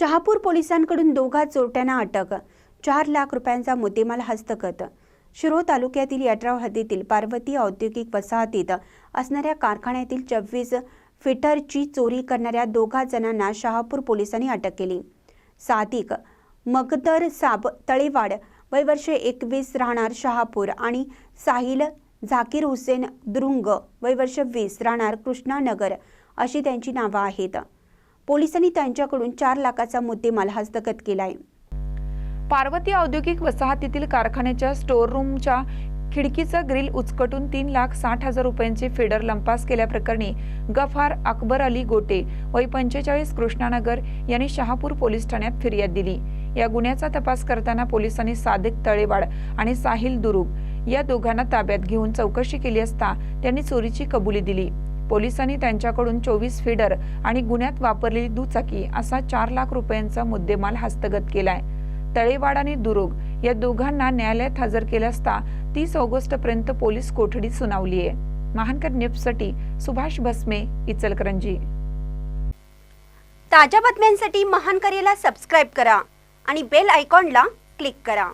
शहापूर पोलिसांकडून दोघा चोरट्यांना अटक. चार लाख रुपयांचा मुद्देमाल हस्तगत. शिरोळ तालुक्यातील यड्राव हद्दीतील पार्वती औद्योगिक वसाहतीत असणाऱ्या कारखान्यातील चव्वीस फिटरची चोरी करणाऱ्या दोघा जणांना शहापूर पोलिसांनी अटक केली. सादिक मगदर साब तळेवाड वय वर्ष एकवीस राहणार शहापूर आणि साहिल झाकीर हुसेन दुरुंग वय वर्ष वीस राहणार कृष्णानगर अशी त्यांची नावं आहेत. पोलिसांनी त्यांच्याकडून चार लाखाचा मुद्देमाल हस्तगत केलाय. पार्वती औद्योगिक वसाहतीतील कारखान्याच्या स्टोअर रूमच्या खिडकीचं ग्रिल उचकटून तीन लाख साठ हजार रुपयांचे फेडर लंपास केल्याप्रकरणी गफार अकबर अली गोटे वय पंचेचाळीस कृष्णानगर यांनी शहापूर पोलीस ठाण्यात फिर्याद दिली. या गुन्ह्याचा तपास करताना पोलिसांनी सादिक तळेवाड आणि साहिल दुरुग या दोघांना ताब्यात घेऊन चौकशी केली असता त्यांनी चोरीची कबुली दिली. पोलिसांनी त्यांच्याकडून चोवीस फीडर आणि गुन्ह्यात वापरलेली दुचाकी असा चार लाख रुपयांचा मुद्देमाल हस्तगत केलाय. तळेवाड आणि दुरुग या दोघांना न्यायालयात हजर केलं असता तीस ऑगस्ट पर्यंत पोलीस कोठडी सुनावली आहे महानकर न्यूजसाठी सुभाष भस्मे इचलकरंजी. ताज्या बातम्यांसाठी महानकरेला सबस्क्राईब करा आणि बेल आयकॉनला क्लिक करा.